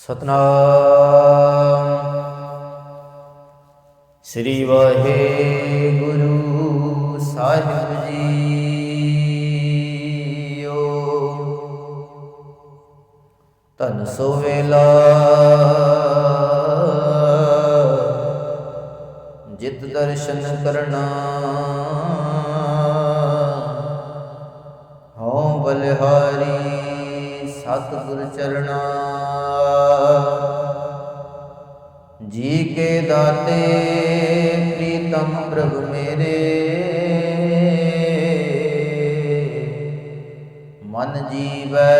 ਸਤਨਾਮ। ਸ੍ਰੀ ਵਾਹਿਗੁਰੂ ਸਾਹਿਬ ਜੀਓ। ਧਨ ਸੋ ਵੇਲਾ। ਜਿਤ ਦਰਸ਼ਨ ਕਰਨਾ। ਹਉ ਬਲਿਹਾਰੀ ਸਤਿਗੁਰ ਚਰਣਾ ਦਾਤੇ ਪ੍ਰੀਤਮ ਪ੍ਰਭ ਮੇਰੇ ਮਨ ਜੀਵੈ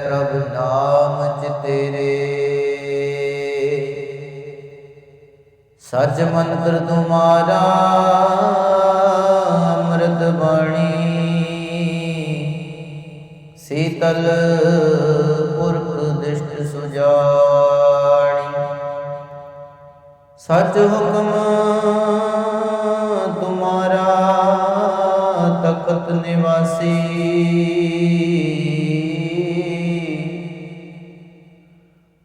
ਪ੍ਰਭ ਨਾਮ ਚਿਤੇਰੇ ਸਚ ਮੰਤਰ ਤੁਮਾਰਾ ਅੰਮ੍ਰਿਤ ਬਾਣੀ ਸੀਤਲ ਪੁਰਖ ਦਿਸ਼ਟ ਸੁਜਾਣੀ ਸਚ ਹੁਕਮ ਤੁਮਾਰਾ ਤਖਤ ਨਿਵਾਸੀ।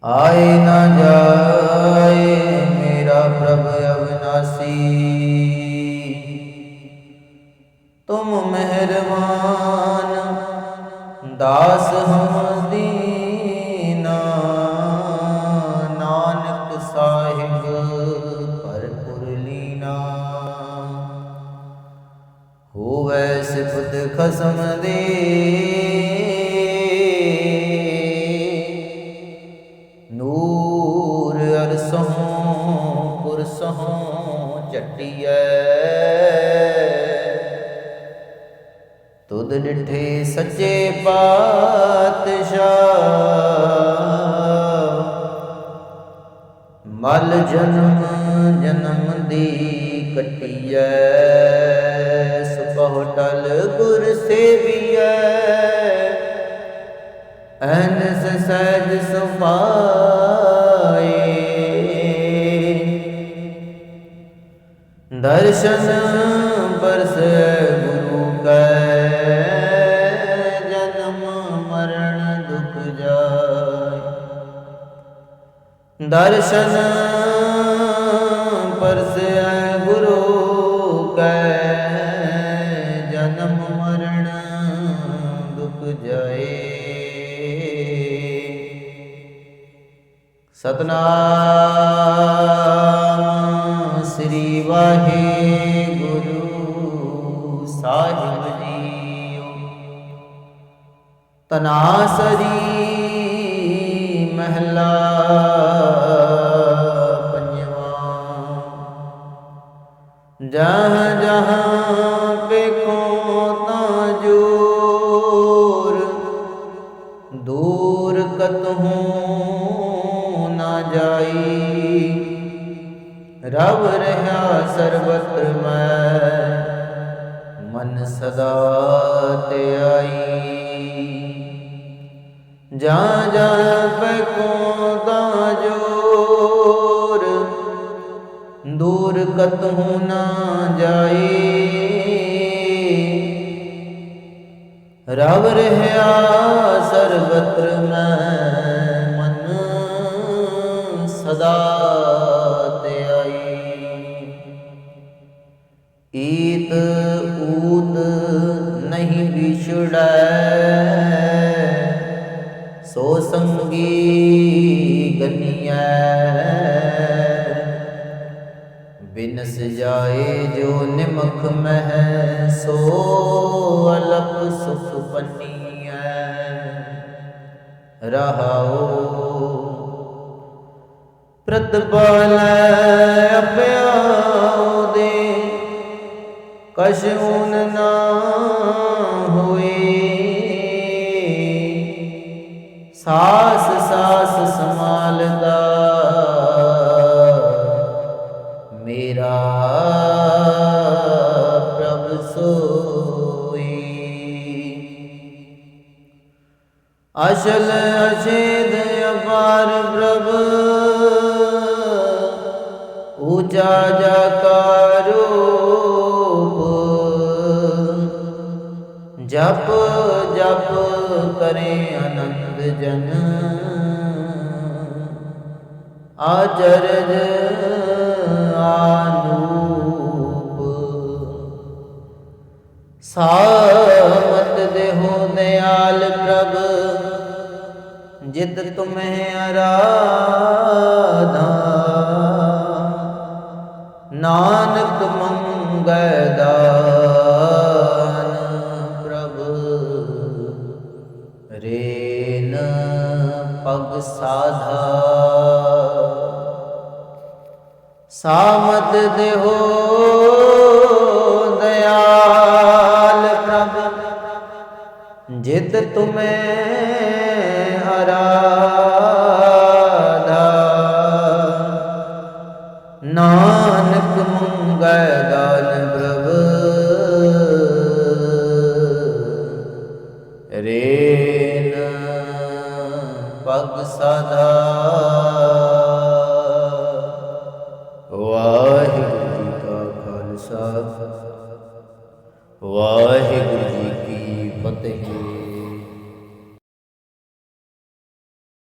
ਆਏ ਨਾ ਜਾਏ ਮੇਰਾ ਪ੍ਰਭ ਅਵਨਾਸੀ। ਤੁਮ ਮਿਹਰਬਾਨ, ਦਾਸ ਹਮ ਖਸਮ ਦੇ। ਨੂਰ ਅਰਸੋਂ ਪੁਰਸੋਂ ਚਟਿਐ ਤੁਧ ਡਿਠੇ ਸੱਚੇ ਪਾਤਸ਼ਾਹ। ਮਲ ਜਨਮ ਜਨਮ ਦੀ ਕਟਿਐ। ਸੇਵੀਐ। ਅਨਸ ਸਹਿਜ ਸੁਭਾਏ। ਦਰਸ਼ਨ ਪਰਸ ਗੁਰੂ ਕੈ ਜਨਮ ਮਰਨ ਦੁਖ ਜਾਏ। ਦਰਸ਼ਨ ਸਤਨਾਮ ਸ੍ਰੀ ਵਾਹਿਗੁਰੂ ਸਾਹਿਬ ਜੀਓ। ਤਨਾਸਰੀ ਮਹਿਲਾ ਪੰਜਵਾਂ। ਜਹਾਂ ਜਹਾਂ ਵੇਖੋ ਤਾਂ ਜੋਰ, ਦੂਰ ਕਤਹੂ ਨਾ ਜਾਈ। ਰਵ ਰਹਾ ਸਰਬਤਰ ਮੈਂ, ਮਨ ਸਦਾ ਤੇ ਆਈ। ਜਾਂ ਜਾਂ ਪੈ ਕੋ ਦਾ ਜੋਰ, ਦੂਰ ਕਤਹੂ ਨਾ ਜਾਈ। ਰਵ ਰਹਾ ਬਿਨਸ ਜਾਏ ਜੋ ਨਿਮਖ ਮਹਿ, ਸੋ ਅਲਪ ਸੁਖ ਪਨੀਐ। ਪ੍ਰਤਪਾਲ ਅਪਿਆਉ ਦੇ ਕਛ ਨਾ ਹੋਏ। ਸਾਸ ਸਾਸ ਸਮਾਲਦਾ ਅਸ਼ਲ ਅਛੇਦ ਅਪਾਰ ਪ੍ਰਭ। ਊਚਾ ਜਾਕਾਰੋ ਜਪ ਜਪ ਕਰੇ ਅਨੰਦ ਜਨ। ਆਚਰਜ ਰੇਨ ਪਗ ਸਾਧਾ। ਸਾਮਤ ਦੇਹੋ ਦਇਆਲ ਪ੍ਰਭ ਜਿਤ ਤੁਮੇ ਅਰਾਧਾ। ਨਾਨਕ ਮੰਗੈ ਦਾਨ